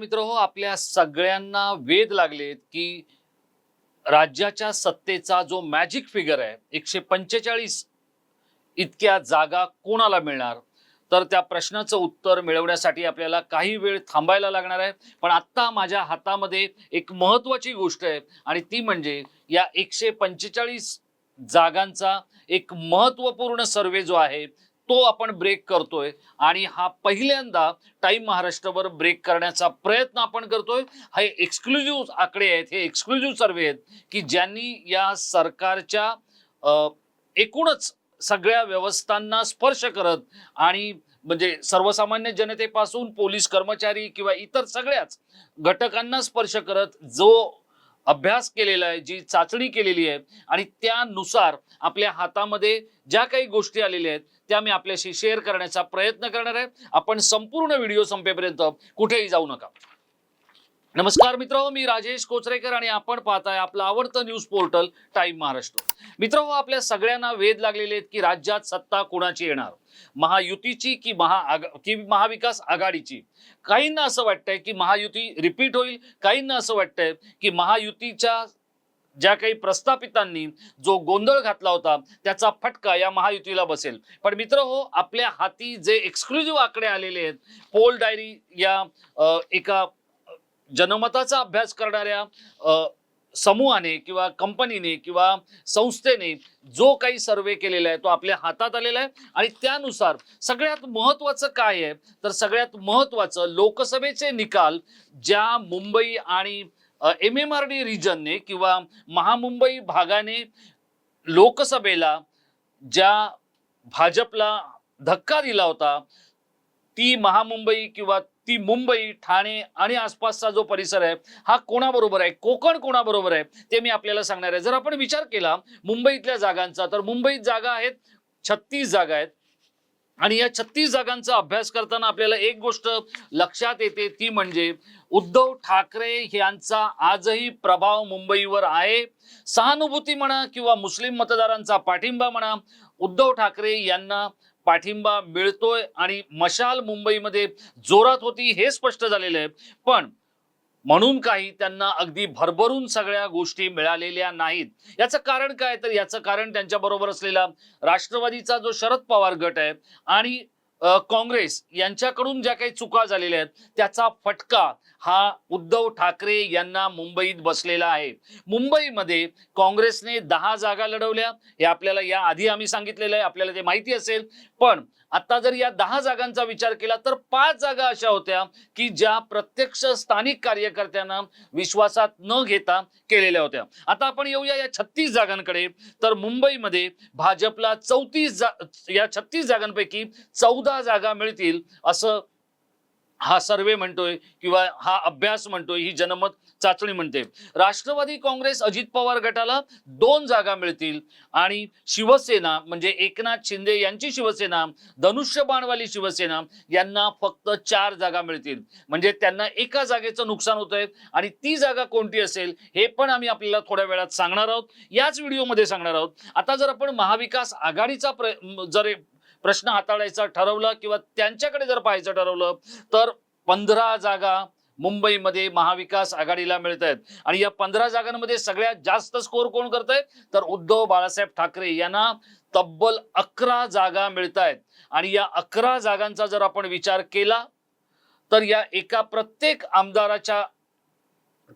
मित्र हो आपल्या सगळ्यांना वेध लागलेत की राज्याच्या सत्तेचा जो मॅजिक फिगर आहे एकशे पंचेचाळीस इतक्या जागा कोणाला मिळणार? तर त्या प्रश्नाचं उत्तर मिळवण्यासाठी आपल्याला काही वेळ थांबायला लागणार आहे. पण आत्ता माझ्या हातामध्ये एक महत्वाची गोष्ट आहे आणि ती म्हणजे या एकशे पंचेचाळीस जागांचा एक महत्त्वपूर्ण सर्वे जो आहे तो आपण ब्रेक करतोय. आणि हा पहिल्यांदा टाइम महाराष्ट्रावर ब्रेक करण्याचा प्रयत्न आपण करतोय. हे एक्सक्लुझिव्ह आकडे आहेत हे एक्सक्लुझिव्ह सर्वे आहेत की ज्यांनी या सरकारच्या एकूणच सगळ्या व्यवस्थांना स्पर्श करत आणि म्हणजे सर्वसामान्य जनतेपासून पोलीस कर्मचारी किंवा इतर सगळ्याच घटकांना स्पर्श करत जो अभ्यास केलेला आहे जी चाचणी केलेली आहे आणि त्यानुसार आपल्या हातामध्ये ज्या काही गोष्टी आलेल्या आहेत त्या मी आपल्याशी शेअर करण्याचा प्रयत्न करणार आहे. आपण संपूर्ण व्हिडिओ संपेपर्यंत कुठेही जाऊ नका. नमस्कार मित्र मी राजेश कोचरेकर आणि आपण पाहताय आपलं आवडतं न्यूज पोर्टल टाईम महाराष्ट्र. मित्र आपल्या सगळ्यांना वेध लागलेले आहेत की राज्यात सत्ता कोणाची येणार? महायुतीची की महा की महाविकास आघाडीची? काहींना असं वाटतंय की महायुती रिपीट होईल काहींना असं वाटतंय की महायुतीच्या ज्या काही प्रस्थापितांनी जो गोंधळ घातला होता त्याचा फटका या महायुतीला बसेल. पण मित्र हो आपल्या हाती जे एक्सक्लुझिव्ह आकडे आलेले आहेत पोल डायरी या एका जनमताचा अभ्यास करणाऱ्या समूहाने किंवा कंपनीने किंवा संस्थेने जो काही सर्वे केलेला आहे तो आपल्या हातात आलेला आहे आणि त्यानुसार सगळ्यात महत्वाचं काय आहे? तर सगळ्यात महत्वाचं लोकसभेचे निकाल ज्या मुंबई आणि एम एम आर डी रिजनने किंवा महामुंबई भागाने लोकसभेला ज्या भाजपला धक्का दिला होता ती महामुंबई किंवा ती मुंबई ठाणे आणि आसपासचा जो परिसर आहे हा कोणाबरोबर आहे? कोकण कोणाबरोबर आहे? ते मी आपल्याला सांगणार आहे. जर आपण विचार केला मुंबईतल्या जागांचा तर मुंबईत जागा आहेत छत्तीस जागा आहेत. आणि या छत्तीस जागांचा अभ्यास करताना आपल्याला एक गोष्ट लक्षात येते ती म्हणजे उद्धव ठाकरे यांचा आजही प्रभाव मुंबईवर आहे. सहानुभूती म्हणा किंवा मुस्लिम मतदारांचा पाठिंबा म्हणा उद्धव ठाकरे यांना पाठिंबा मिळतोय आणि मशाल मुंबईमध्ये जोरात होती हे स्पष्ट झालेलं आहे. पण म्हणून काही त्यांना अगदी भरभरून सगळ्या गोष्टी मिळालेल्या नाहीत. याचं कारण काय? तर याचं कारण त्यांच्या बरोबर असलेला राष्ट्रवादीचा जो शरद पवार गट आहे आणि काँग्रेस यांच्याकडून ज्या काही चुका झालेल्या आहेत त्याचा फटका हा उद्धव ठाकरे यांना मुंबईत बसलेला आहे. मुंबईमध्ये काँग्रेसने दहा जागा लढवल्या. हे आपल्याला या आधी आम्ही सांगितलेलं आहे. आपल्याला ते माहिती असेल. पण आता जर या दहा जागांचा विचार केला तर पाच जागा अशा होत्या की ज्या प्रत्यक्ष स्थानिक कार्यकर्त्यांना विश्वासात न घेता केलेल्या होत्या. आता आपण येऊया या छत्तीस जागांकडे. तर मुंबईमध्ये भाजपला चौतीस जा या छत्तीस जागांपैकी चौदा जागा मिळतील असं हा सर्वे म्हणतोय किंवा हा अभ्यास म्हणतोय ही जनमत चाचणी म्हणते. राष्ट्रवादी काँग्रेस अजित पवार गटाला दोन जागा मिळतील आणि शिवसेना म्हणजे एकनाथ शिंदे यांची शिवसेना धनुष्यबाणवाली शिवसेना यांना फक्त चार जागा मिळतील. म्हणजे त्यांना एका जागेचं नुकसान होत आहे आणि ती जागा कोणती असेल हे पण आम्ही आपल्याला थोड्या वेळात सांगणार आहोत. याच व्हिडिओमध्ये सांगणार आहोत. आता जर आपण महाविकास आघाडीचा प्र जर प्रश्न हाताळायचा ठरवलं किंवा त्यांच्याकडे जर पाहायचं ठरवलं तर पंधरा जागा मुंबईमध्ये महाविकास आघाडीला मिळत आहेत. आणि या पंधरा जागांमध्ये सगळ्यात जास्त स्कोर कोण करत आहे तर उद्धव बाळासाहेब ठाकरे यांना तब्बल अकरा जागा मिळत आहेत. आणि या अकरा जागांचा जर आपण विचार केला तर या एका प्रत्येक आमदाराच्या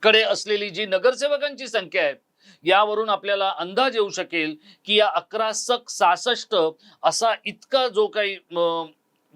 कडे असलेली जी नगरसेवकांची संख्या आहे यावरून आपल्याला अंदाज येऊ शकेल की या अकरा सक सहासष्ट असा इतका जो काही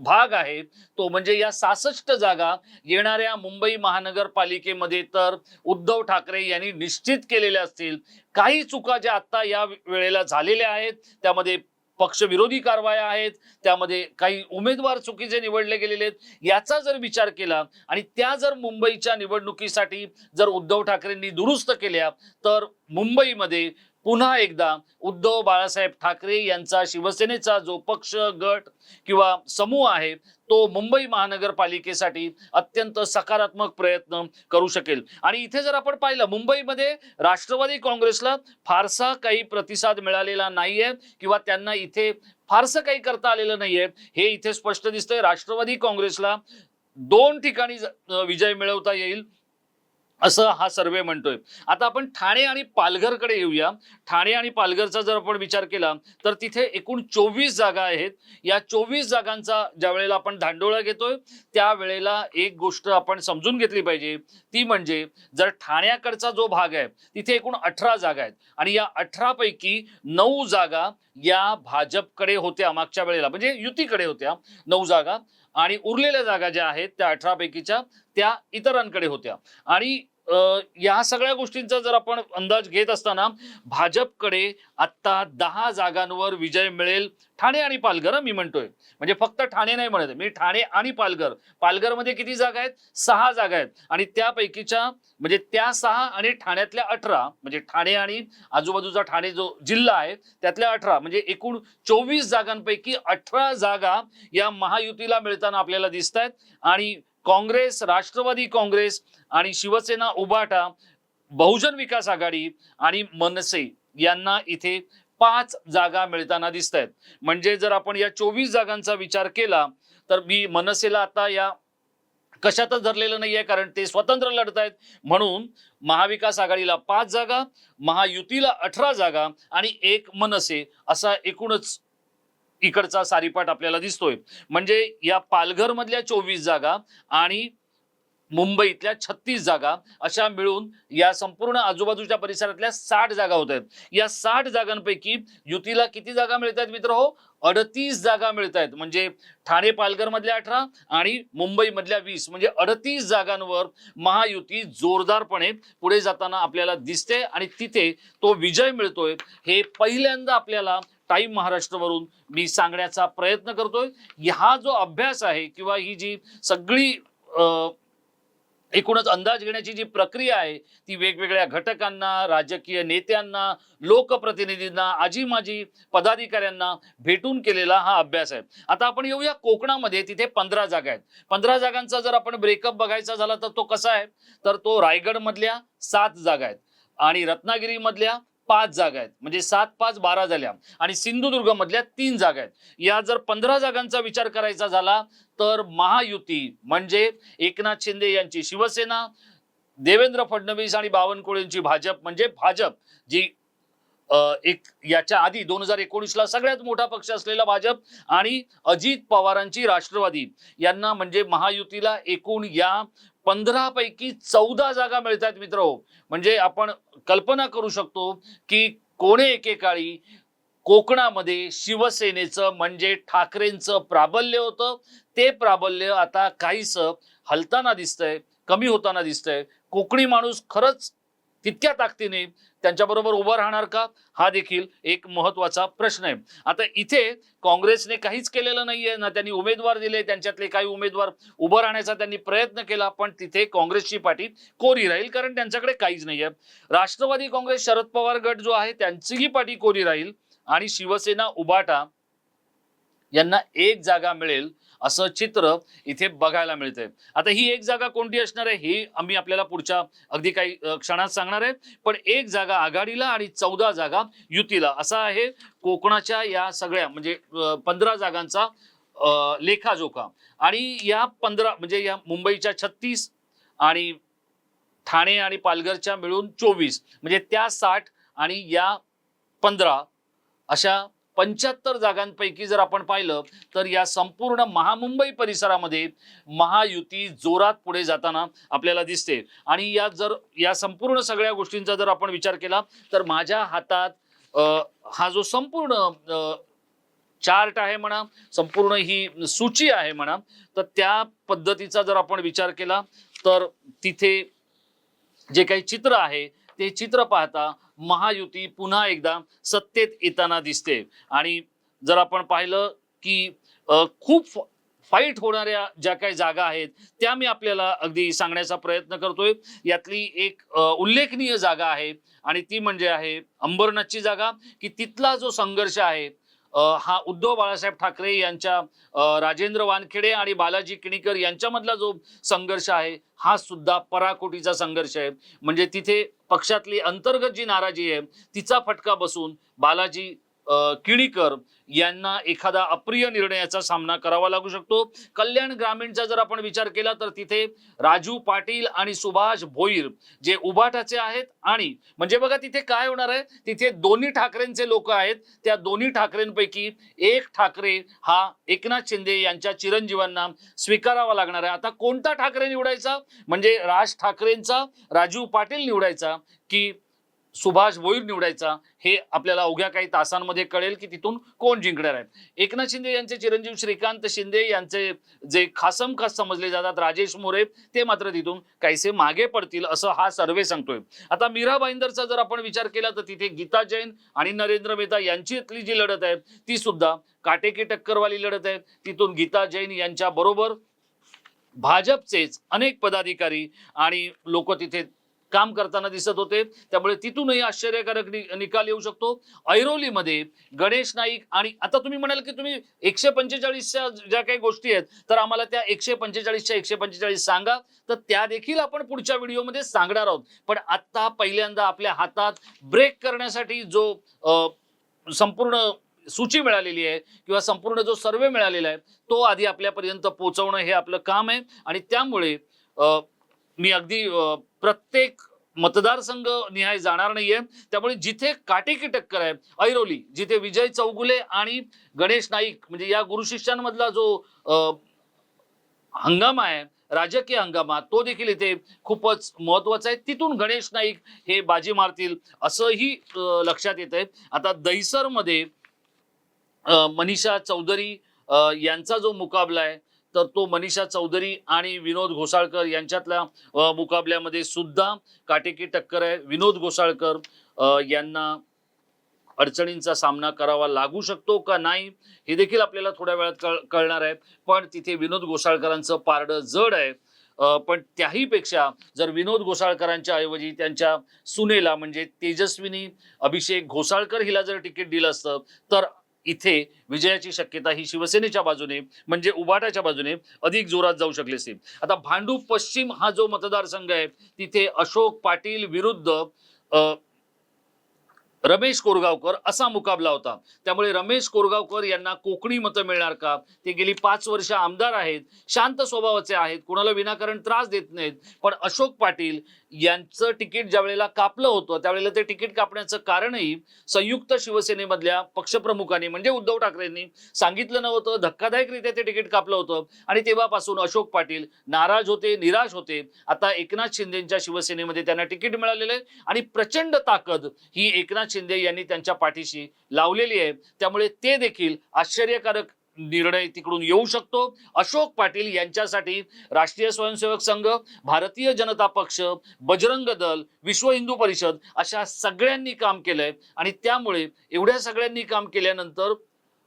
भाग आहे तो म्हणजे या सासष्ट जागा येणाऱ्या मुंबई महानगरपालिकेमध्ये तर उद्धव ठाकरे यांनी निश्चित केलेल्या असतील. काही चुका ज्या आत्ता या वेळेला झालेल्या आहेत त्यामध्ये पक्षविरोधी कारवाया आहेत त्यामध्ये काही उमेदवार चुकीचे निवडले गेलेले आहेत याचा जर विचार केला आणि त्या जर मुंबईच्या निवडणुकीसाठी जर उद्धव ठाकरेंनी दुरुस्त केल्या तर मुंबईमध्ये पुन्हा एकदा उद्धव बाळासाहेब ठाकरे यांचा शिवसेनेचा जो पक्ष गट किंवा समूह आहे तो मुंबई महानगरपालिकेसाठी अत्यंत सकारात्मक प्रयत्न करू शकेल. आणि इथे जर आपण पाहिलं मुंबईमध्ये राष्ट्रवादी काँग्रेसला फारसा काही प्रतिसाद मिळालेला नाहीये किंवा त्यांना इथे फारसं काही करता आलेलं नाहीये हे इथे स्पष्ट दिसतंय. राष्ट्रवादी काँग्रेसला दोन ठिकाणी विजय मिळवता येईल. असं हा सर्वे म्हणतोय. आता आपण ठाणे आणि पालघरकडे येऊया. ठाणे आणि पालघरचा जर आपण विचार केला तर तिथे एकूण चोवीस जागा आहेत. या चोवीस जागांचा ज्या वेळेला आपण धांडोळा घेतोय त्यावेळेला एक गोष्ट आपण समजून घेतली पाहिजे. ती म्हणजे जर ठाण्याकडचा जो भाग आहे तिथे एकूण अठरा जागा आहेत. आणि या अठरा पैकी नऊ जागा या भाजपकडे होत्या मागच्या वेळेला. म्हणजे युतीकडे होत्या नऊ जागा. आणि उरलेल्या जागा ज्या आहेत त्या अठरा पैकीच्या त्या इतरांकडे होत्या. आणि या सगळ्या गोष्टींचा जर आपण अंदाज घेत असताना भाजपकडे आत्ता दहा जागांवर विजय मिळेल ठाणे आणि पालघर मी म्हणतोय. म्हणजे फक्त ठाणे नाही म्हणत मी ठाणे आणि पालघर. पालघरमध्ये किती जागा आहेत? सहा जागा आहेत. आणि त्यापैकीच्या म्हणजे त्या सहा आणि ठाण्यातल्या अठरा म्हणजे ठाणे आणि आजूबाजूचा ठाणे जो जिल्हा आहे त्यातल्या अठरा म्हणजे एकूण चोवीस जागांपैकी अठरा जागा या महायुतीला मिळताना आपल्याला दिसत आहेत आणि काँग्रेस राष्ट्रवादी काँग्रेस आणि शिवसेना उभाटा बहुजन विकास आघाडी आणि मनसे यांना इथे पाच जागा मिळताना दिसत आहेत म्हणजे जर आपण या चोवीस जागांचा विचार केला तर मी मनसेला आता या कशातच धरलेलं नाहीये कारण ते स्वतंत्र लढत आहेत म्हणून महाविकास आघाडीला पाच जागा महायुतीला अठरा जागा आणि एक मनसे असा एकूणच इकडचा सारीपाट आपल्याला दिसतोय. म्हणजे या पालघर मधल्या चोवीस जागा आणि मुंबईतल्या छत्तीस जागा अशा मिळून या संपूर्ण आजूबाजूच्या परिसरातल्या साठ जागा होत आहेत. या साठ जागांपैकी युतीला किती जागा मिळत आहेत मित्र हो? अडतीस जागा मिळत आहेत. म्हणजे ठाणे पालघर मधल्या अठरा आणि मुंबई मधल्या वीस. म्हणजे अडतीस जागांवर महायुती जोरदारपणे पुढे जाताना आपल्याला दिसते आणि तिथे तो विजय मिळतोय. हे पहिल्यांदा आपल्याला टाईम महाराष्ट्रवरून मी सांगण्याचा प्रयत्न करतोय. हा जो अभ्यास आहे किंवा ही जी सगळी एकूणच अंदाज घेण्याची जी प्रक्रिया आहे ती वेगवेगळ्या घटकांना राजकीय नेत्यांना लोकप्रतिनिधींना आजी माजी पदाधिकाऱ्यांना भेटून केलेला हा अभ्यास आहे. आता आपण येऊया कोकणामध्ये तिथे पंधरा जागा आहेत. पंधरा जागांचा जर आपण ब्रेकअप बघायचा झाला तर तो कसा आहे? तर तो रायगड मधल्या सात जागा आहेत. आणि रत्नागिरी मधल्या पाच जागा आहेत. म्हणजे सात पाच बारा झाल्या आणि सिंधुदुर्ग मधल्या तीन जागा आहेत. या जर पंधरा जागांचा विचार करायचा झाला तर महायुती म्हणजे एकनाथ शिंदे यांची शिवसेना देवेंद्र फडणवीस आणि बावनकुळेंची भाजप म्हणजे भाजप जी एक याच्या आधी दोन हजार एकोणीसला सगळ्यात मोठा पक्ष असलेला भाजप आणि अजित पवारांची राष्ट्रवादी. यांना म्हणजे महायुतीला एकूण या पंधरा पैकी चौदा जागा मिळतात मित्र. म्हणजे आपण कल्पना करू शकतो की कोणे एकेकाळी कोकणामध्ये शिवसेनेचं म्हणजे ठाकरेंचं प्राबल्य होतं. ते प्राबल्य आता काहीसं हलताना दिसतंय कमी होताना दिसतंय. कोकणी माणूस खरंच तितक्या ताकदीने त्यांच्याबरोबर उभं राहणार का? हा देखील एक महत्त्वाचा प्रश्न आहे. आता इथे काँग्रेसने काहीच केलेलं नाहीये. ना त्यांनी उमेदवार दिले त्यांच्यातले काही उमेदवार उभं राहण्याचा त्यांनी प्रयत्न केला पण तिथे काँग्रेसची पाठी कोरी राहील कारण त्यांच्याकडे काहीच नाहीये. राष्ट्रवादी काँग्रेस शरद पवार गट जो आहे त्यांचीही पाठी कोरी राहील आणि शिवसेना उबाटा यांना एक जागा मिळेल असं चित्र इथे बघायला मिळतंय. आता ही एक जागा कोणती असणार आहे ही आम्ही आपल्याला पुढच्या अगदी काही क्षणात सांगणार आहे. पण एक जागा आघाडीला आणि चौदा जागा युतीला. असा आहे कोकणाच्या या सगळ्या म्हणजे पंधरा जागांचा लेखाजोखा. आणि या पंधरा म्हणजे या मुंबईच्या छत्तीस आणि ठाणे आणि पालघरच्या मिळून चोवीस. म्हणजे त्या साठ आणि या पंधरा अशा पंच्याहत्तर जागांपैकी जर आपण पाहिलं तर या संपूर्ण महामुंबई परिसरामध्ये महायुती जोरात पुढे जाताना आपल्याला दिसते. आणि या जर या संपूर्ण सगळ्या गोष्टींचा जर आपण विचार केला तर माझ्या हातात हा जो संपूर्ण चार्ट आहे म्हणा संपूर्ण ही सूची आहे म्हणा तर त्या पद्धतीचा जर आपण विचार केला तर तिथे जे काही चित्र आहे ते चित्र पाहता महायुती पुन्हा एकदा सत्तेत येताना दिसते. आणि जर आपण पाहिलं की खूप फाईट होणाऱ्या ज्या काही जागा आहेत त्या मी आपल्याला अगदी सांगण्याचा प्रयत्न करतोय. यातली एक उल्लेखनीय जागा आहे आणि ती म्हणजे आहे अंबरनाथची जागा की तिथला जो संघर्ष आहे हा उद्धव बाळासाहेब ठाकरे यांच्या राजेंद्र वानखेडे आणि बालाजी किणीकर यांच्यामधला जो संघर्ष आहे हा सुद्धा पराकोटीचा संघर्ष आहे. म्हणजे तिथे पक्षातली अंतर्गत जी नाराजी आहे तिचा फटका बसून बालाजी किणीकर यांना एखादा अप्रिय निर्णयाचा सामना करावा लागू शकतो. कल्याण ग्रामीणचा जर आपण विचार केला तर तिथे राजू पाटील आणि सुभाष भोईर जे उभाटाचे आहेत आणि म्हणजे बघा तिथे काय होणार आहे? तिथे दोन्ही ठाकरेंचे लोक आहेत. त्या दोन्ही ठाकरेंपैकी एक ठाकरे हा एकनाथ शिंदे यांच्या चिरंजीवांना स्वीकारावा लागणार आहे. आता कोणता ठाकरे निवडायचा? म्हणजे राज ठाकरेंचा राजू पाटील निवडायचा की सुभाष भोईर निवडायचा हे आपल्याला अवघ्या काही तासांमध्ये कळेल की तिथून कोण जिंकणार आहेत. एकनाथ शिंदे यांचे चिरंजीव श्रीकांत शिंदे यांचे जे खासम खास समजले जातात राजेश मोरे ते मात्र तिथून काहीसे मागे पडतील असं हा सर्वे सांगतोय. आता मीरा भाईंदरचा जर आपण विचार केला तर तिथे गीता जैन आणि नरेंद्र मेहता यांचीतली जी लढत आहे ती सुद्धा काटेकी टक्करवाली लढत आहे. तिथून गीता जैन यांच्या बरोबर भाजपचेच अनेक पदाधिकारी आणि लोक तिथे काम करताना दिसत होते. त्यामुळे तिथूनही आश्चर्यकारक नि- निकाल येऊ शकतो. ऐरोलीमध्ये गणेश नाईक आणि आता तुम्ही म्हणाल की तुम्ही एकशे पंचेचाळीसच्या ज्या काही गोष्टी आहेत तर आम्हाला त्या एकशे पंचेचाळीसच्या एकशे पंचेचाळीस सांगा. तर त्या देखील आपण पुढच्या व्हिडिओमध्ये सांगणार आहोत. पण आता पहिल्यांदा आपल्या हातात ब्रेक करण्यासाठी जो संपूर्ण सूची मिळालेली आहे किंवा संपूर्ण जो सर्वे मिळालेला आहे तो आधी आपल्यापर्यंत पोहोचवणं हे आपलं काम आहे. आणि त्यामुळे मी अगदी प्रत्येक मतदारसंघ निहाय जाणार नाहीये. त्यामुळे जिथे काटेकी टक्कर आहे ऐरोली जिथे विजय चौगुले आणि गणेश नाईक म्हणजे या गुरुशिष्यांमधला जो हंगामा आहे राजकीय हंगामा तो देखील इथे खूपच महत्त्वाचा आहे. तिथून गणेश नाईक हे बाजी मारतील असंही लक्षात येत आहे आता दहिसरमध्ये मनीषा चौधरी यांचा जो मुकाबला आहे तर तो मनीषा चौधरी आणि विनोद घोसाळकर यांच्यातल्या मुकाबल्यामध्ये सुद्धा काटेकी टक्कर आहे. विनोद घोसाळकर यांना अडचणींचा सामना करावा लागू शकतो का नाही हे देखील आपल्याला थोड्या वेळात कळ कळणार आहे. पण तिथे विनोद घोसाळकरांचं पारडं जड आहे. पण त्याहीपेक्षा जर विनोद घोसाळकरांच्या ऐवजी त्यांच्या सुनेला म्हणजे तेजस्विनी अभिषेक घोसाळकर हिला जर तिकीट दिलं असतं तर इथे विजयाची शक्यता ही शिवसेनेच्या बाजूने म्हणजे उबाटाच्या बाजूने अधिक जोरात जाऊ शकली असते. आता भांडू पश्चिम हा जो मतदारसंघ आहे तिथे अशोक पाटील विरुद्ध रमेश कोरगावकर असा मुकाबला होता. त्यामुळे रमेश कोरगावकर यांना कोकणी मतं मिळणार का? ते गेली पाच वर्ष आमदार आहेत शांत स्वभावाचे आहेत कोणाला विनाकारण त्रास देत नाहीत. पण अशोक पाटील यांचं तिकीट ज्या वेळेला कापलं होतं त्यावेळेला ते तिकीट कापण्याचं कारणही संयुक्त शिवसेनेमधल्या पक्षप्रमुखांनी म्हणजे उद्धव ठाकरेंनी सांगितलं नव्हतं. धक्कादायकरित्या ते तिकीट कापलं होतं. आणि तेव्हापासून अशोक पाटील नाराज होते निराश होते. आता एकनाथ शिंदेच्या शिवसेनेमध्ये त्यांना तिकीट मिळालेलं आहे. आणि प्रचंड ताकद ही एकनाथ शिंदे यांनी त्यांच्या पाठीशी लावलेली आहे. त्यामुळे ते देखील आश्चर्यकारक निर्णय तिकडून येऊ शकतो. अशोक पाटील यांच्यासाठी राष्ट्रीय स्वयंसेवक संघ भारतीय जनता पक्ष बजरंग दल विश्व हिंदू परिषद अशा सगळ्यांनी काम केलंय. आणि त्यामुळे एवढ्या सगळ्यांनी काम केल्यानंतर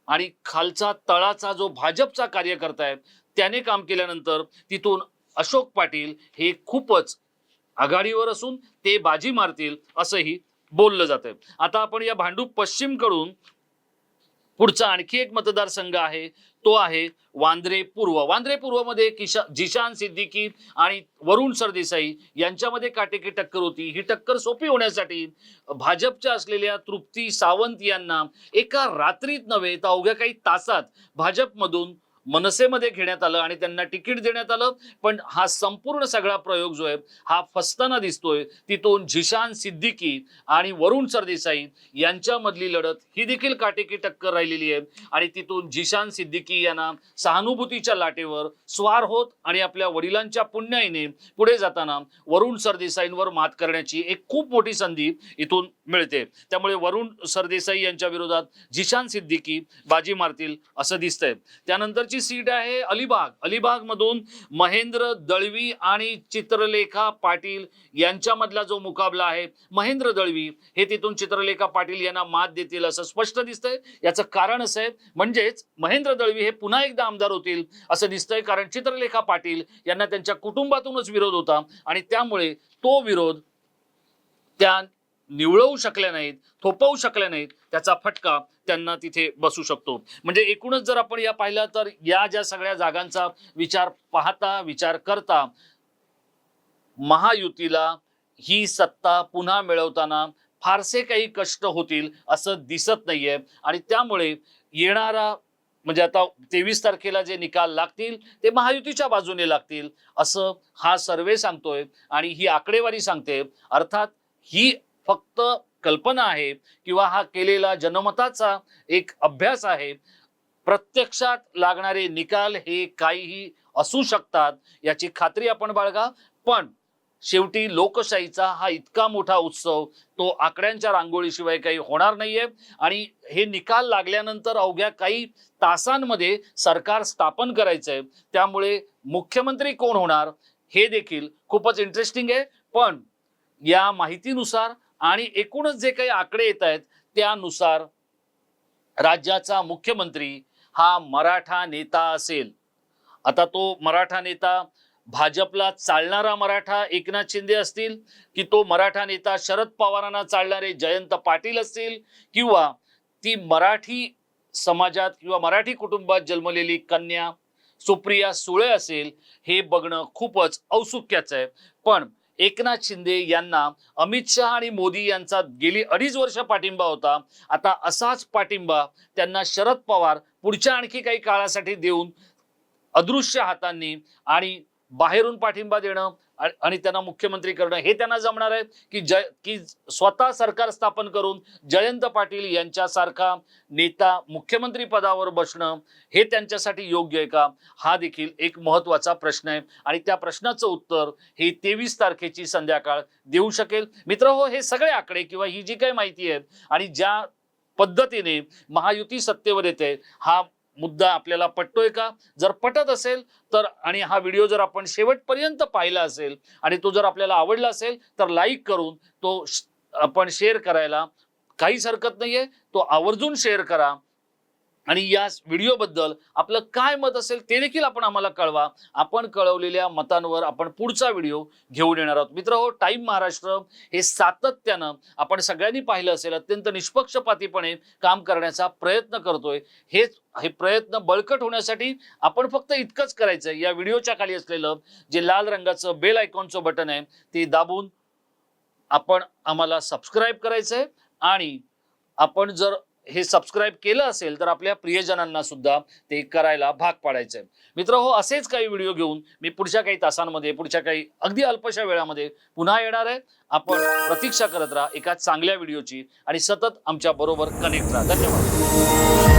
आणि खालचा तळाचा जो भाजपचा कार्यकर्ता आहे त्याने काम केल्यानंतर तिथून अशोक पाटील हे खूपच आघाडीवर असून ते बाजी मारतील असंही बोललं जातंय. आता आपण या भांडूप पश्चिमकडून पुढचा आणखी एक मतदारसंघ आहे तो आहे वांद्रे पूर्व. वांद्रे पूर्वमध्ये किशा जिशान सिद्दीकी आणि वरुण सरदेसाई यांच्यामध्ये काटेकी टक्कर होती. ही टक्कर सोपी होण्यासाठी भाजपच्या असलेल्या तृप्ती सावंत यांना एका रात्रीत नव्हे तर अवघ्या काही तासात भाजपमधून मनसेमध्ये घेण्यात आलं आणि त्यांना तिकीट देण्यात आलं. पण हा संपूर्ण सगळा प्रयोग जो आहे हा फसताना दिसतोय. तिथून झिशान सिद्दीकी आणि वरुण सरदेसाई यांच्यामधली लढत ही देखील काटेकी टक्कर राहिलेली आहे. आणि तिथून झिशान सिद्दीकी यांना सहानुभूतीच्या लाटेवर स्वार होत आणि आपल्या वडिलांच्या पुण्याईने पुढे जाताना वरुण सरदेसाईंवर मात करण्याची एक खूप मोठी संधी इथून मिळते. त्यामुळे वरुण सरदेसाई यांच्या विरोधात झिशान सिद्दीकी बाजी मारतील असं दिसतंय. त्यानंतरची सीट आहे अलिबाग. अलिबाग मधून महेंद्र दळवी आणि चित्रलेखा पाटील यांच्यामधला जो मुकाबला आहे महेंद्र दळवी हे तिथून चित्रलेखा पाटील यांना मात देतील असं स्पष्ट दिसतंय. याचं कारण असं आहे म्हणजेच महेंद्र दळवी हे पुन्हा एकदा आमदार होतील असं दिसतंय कारण चित्रलेखा पाटील यांना त्यांच्या कुटुंबातूनच विरोध होता आणि त्यामुळे तो विरोध त्या निवळवू शकल्या नाहीत थोपवू शकल्या नाहीत त्याचा फटका त्यांना तिथे बसू शकतो. म्हणजे एकूणच जर आपण या पाहिलं तर या ज्या सगळ्या जागांचा विचार पाहता विचार करता महायुतीला ही सत्ता पुन्हा मिळवताना फारसे काही कष्ट होतील असं दिसत नाहीये. आणि त्यामुळे येणारा म्हणजे आता तेवीस तारखेला जे निकाल लागतील ते महायुतीच्या बाजूने लागतील असं हा सर्वे सांगतोय. आणि ही आकडेवारी सांगते. अर्थात ही फक्त कल्पना आहे किंवा हा केलेला जनमताचा एक अभ्यास आहे. प्रत्यक्षात लागणारे निकाल हे काहीही असू शकतात याची खात्री आपण बाळगा. पण शेवटी लोकशाहीचा हा इतका मोठा उत्सव तो आकड्यांच्या रांगोळीशिवाय काही होणार नाहीये. आणि हे निकाल लागल्यानंतर अवघ्या काही तासांमध्ये सरकार स्थापन करायचंय. त्यामुळे मुख्यमंत्री कोण होणार हे देखील खूपच इंटरेस्टिंग आहे. पण या माहितीनुसार आणि एकूणच जे काही आकडे येत आहेत त्यानुसार राज्याचा मुख्यमंत्री हा मराठा नेता असेल. आता तो मराठा नेता भाजपला चालणारा मराठा एकनाथ शिंदे असतील की तो मराठा नेता शरद पवारांना चालणारे जयंत पाटील असतील किंवा ती मराठी समाजात किंवा मराठी कुटुंबात जन्मलेली कन्या सुप्रिया सुळे असेल हे बघणं खूपच औत्सुक्याचं आहे. पण एकनाथ शिंदे यांना अमित शहा आणि मोदी यांचा गेली अडीच वर्ष पाठिंबा होता. आता असाच पाठिंबा त्यांना शरद पवार पुढच्या आणखी काही काळासाठी देऊन अदृश्य हातांनी आणि बाहेरून पाठिंबा देणं आणि त्यांना मुख्यमंत्री करणं हे त्यांना जमणार आहे की जय की स्वतः सरकार स्थापन करून जयंत पाटील यांच्यासारखा नेता मुख्यमंत्री पदावर बसणं हे त्यांच्यासाठी योग्य आहे का? हा देखील एक महत्त्वाचा प्रश्न आहे. आणि त्या प्रश्नाचं उत्तर हे तेवीस तारखेची संध्याकाळ देऊ शकेल. मित्र हो हे सगळे आकडे किंवा ही जी काही माहिती आहे आणि ज्या पद्धतीने महायुती सत्तेवर येते हा मुद्दा आपल्याला पटतोय का? जर पटत असेल तर आणि हा व्हिडिओ जर आपण शेवटपर्यंत पाहिला असेल आणि तो जर आपल्याला आवडला असेल तर लाईक करून तो आपण शेअर करायला काहीच हरकत नाहीये. तो आवर्जून शेअर करा. आणि या व्हिडिओबद्दल आपलं काय मत असेल ते देखील आपण आम्हाला कळवा. आपण कळवलेल्या मतांवर आपण पुढचा व्हिडिओ घेऊन येणार आहोत. मित्र हो टाईम महाराष्ट्र हे सातत्यानं आपण सगळ्यांनी पाहिलं असेल अत्यंत निष्पक्षपातीपणे काम करण्याचा प्रयत्न करतोय. हेच हे प्रयत्न बळकट होण्यासाठी आपण फक्त इतकंच करायचं या व्हिडिओच्या खाली असलेलं जे लाल रंगाचं बेल आयकॉनचं बटन आहे ते दाबून आपण आम्हाला सबस्क्राईब आहे आणि आपण जर हे सबस्क्राईब केलं असेल तर आपल्या प्रियजनांना सुद्धा ते करायला भाग पाडायचं आहे मित्र हो असेच काही व्हिडिओ घेऊन मी पुढच्या काही तासांमध्ये पुढच्या काही अगदी अल्पशा वेळामध्ये पुन्हा येणार आहे. आपण प्रतीक्षा करत राहा एका चांगल्या व्हिडिओची आणि सतत आमच्या बरोबर कनेक्ट राहा. धन्यवाद.